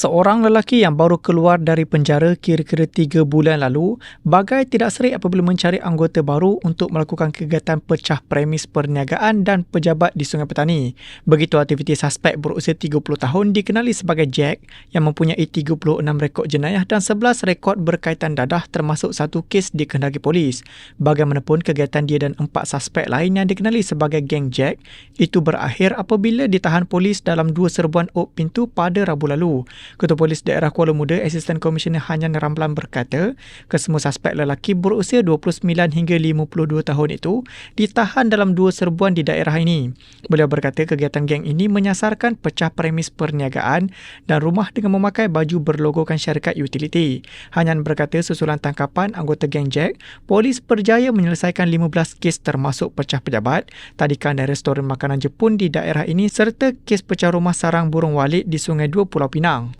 Seorang lelaki yang baru keluar dari penjara kira-kira tiga bulan lalu bagai tidak serik apabila mencari anggota baru untuk melakukan kegiatan pecah premis perniagaan dan pejabat di Sungai Petani. Begitu aktiviti suspek berusia 30 tahun dikenali sebagai Jack yang mempunyai 36 rekod jenayah dan 11 rekod berkaitan dadah termasuk satu kes dikendaki polis. Bagaimanapun kegiatan dia dan empat suspek lain yang dikenali sebagai geng Jack itu berakhir apabila ditahan polis dalam dua serbuan op pintu pada Rabu lalu. Ketua Polis Daerah Kuala Muda, Asisten Komisioner Hanyan Ramlan berkata, kesemua suspek lelaki berusia 29 hingga 52 tahun itu ditahan dalam dua serbuan di daerah ini. Beliau berkata kegiatan geng ini menyasarkan pecah premis perniagaan dan rumah dengan memakai baju berlogokan syarikat utility. Hanyan berkata susulan tangkapan anggota geng Jack, polis berjaya menyelesaikan 15 kes termasuk pecah pejabat, tadikan dan restoran makanan Jepun di daerah ini serta kes pecah rumah sarang burung walit di Sungai Dua Pulau Pinang.